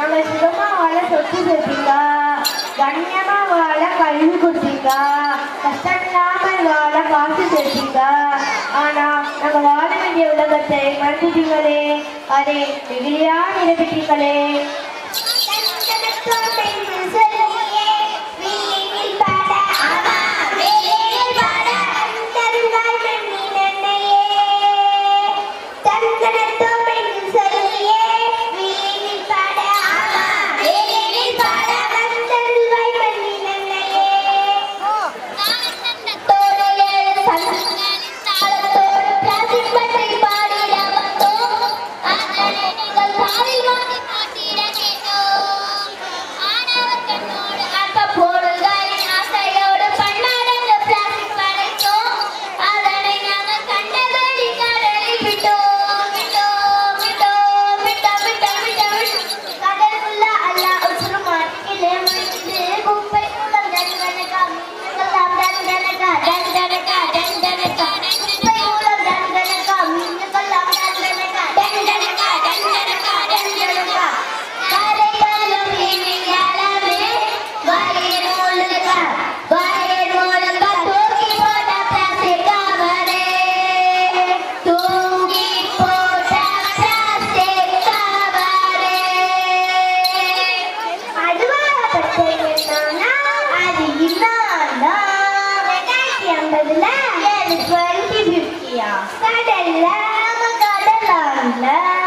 நம்ம சுகமா வாழ சொத்து சேர்த்தீங்க கண்ணியமா வாழ கல்வி கொடுத்தீங்க கஷ்டம் இல்லாமல் வாழ காசு சேர்த்தீங்க ஆனா நம்ம வாழ வேண்டிய உலகத்தை மறந்துட்டீங்களே. அதை eleven, twenty, fifty years. That eleven, that eleven.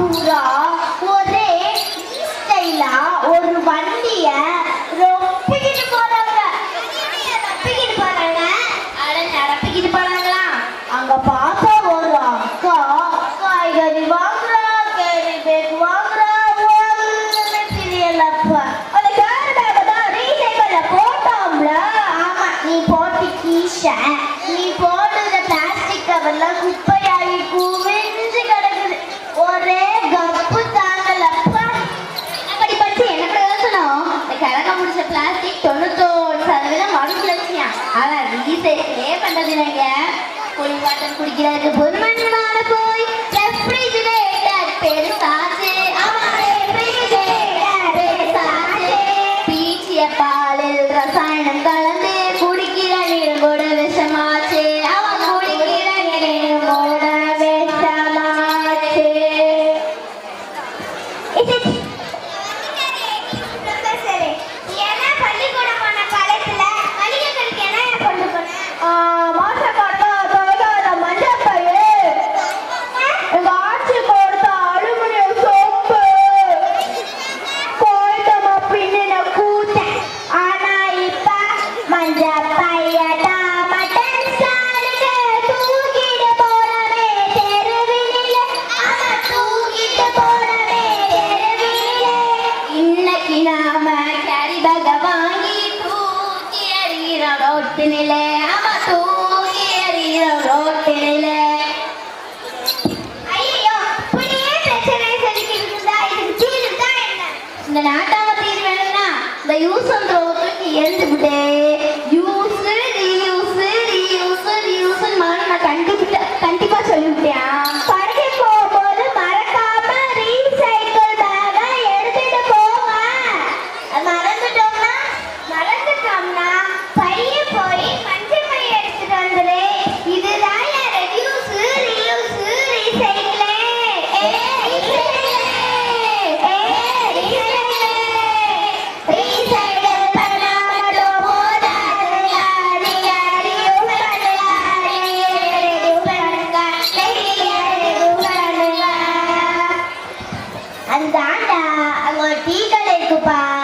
不知。சேர்க்கையே பண்றதில்லைங்க குளிர்வாட்டம் குடிக்கிறதுக்கு பொதுமண்ணமான போய் ரெஃப்ரிஜிரேட்டர் பெருசா ரோட்டினிலே அவ தூங்கி எறிய ரோட்டினிலே. ஐயோ புள்ளியே பிரச்சனை இந்த நாட்டாம தீர்வு வேணும்னா இந்த யூஸ் அண்ட் ரோட்டுக்கு எழுந்துக்கிட்டே Coba.